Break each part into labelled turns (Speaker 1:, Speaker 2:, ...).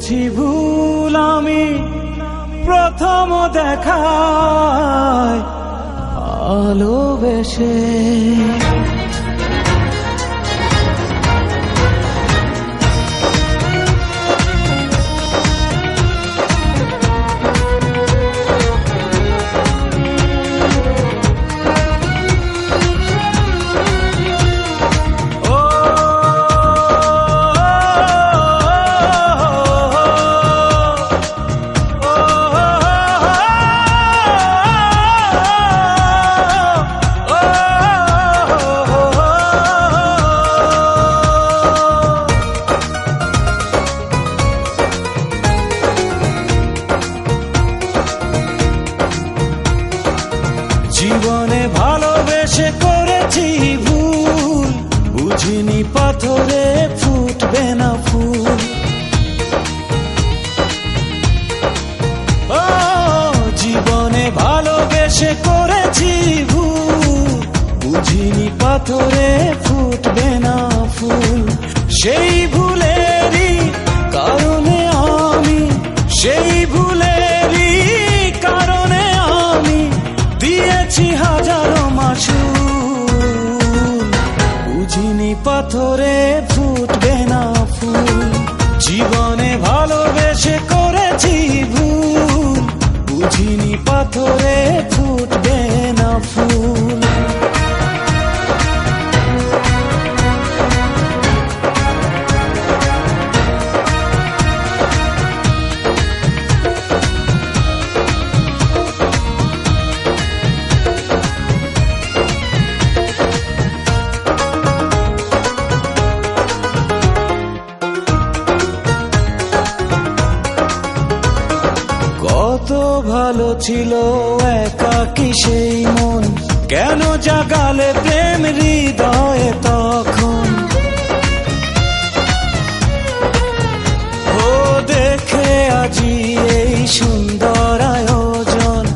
Speaker 1: করেছি ভুল আমি। প্রথম দেখায় ভালোবেসে ভালোবেসে করেছি ভুল। বুঝিনি পাথরে ফুটবে না ফুল। ও, জীবনে ভালোবেসে করেছি ভুল। বুঝিনি পাথরে পাথরে ভালো ছিল, একা একাকি সেই মন? কেন জাগালে প্রেম হৃদয়ে তখন? ও দেখে আজি এই সুন্দর আয়োজন।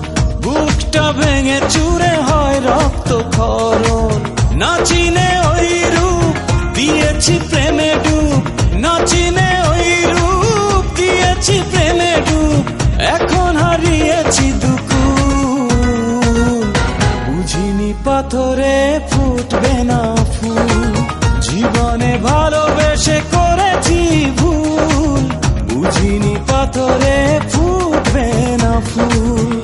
Speaker 1: বুকটা ভেঙে চুরে হয় রক্ত খরণ নাচিনে ওই রূপ, দিয়েছি প্রেমে ডুব। নাচিনে ওই রূপ, দিয়েছি প্রেমে ডুব। এখন হারিয়েছি দুকু বুঝিনি পাথরে ফুটবে না ফুল। জীবনে ভালোবেসে করেছি ভুল। বুঝিনি পাথরে ফুটবে না ফুল।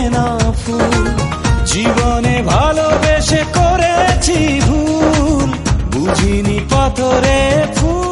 Speaker 1: করেছি ভুল বুঝিনি পাথরে ফুল।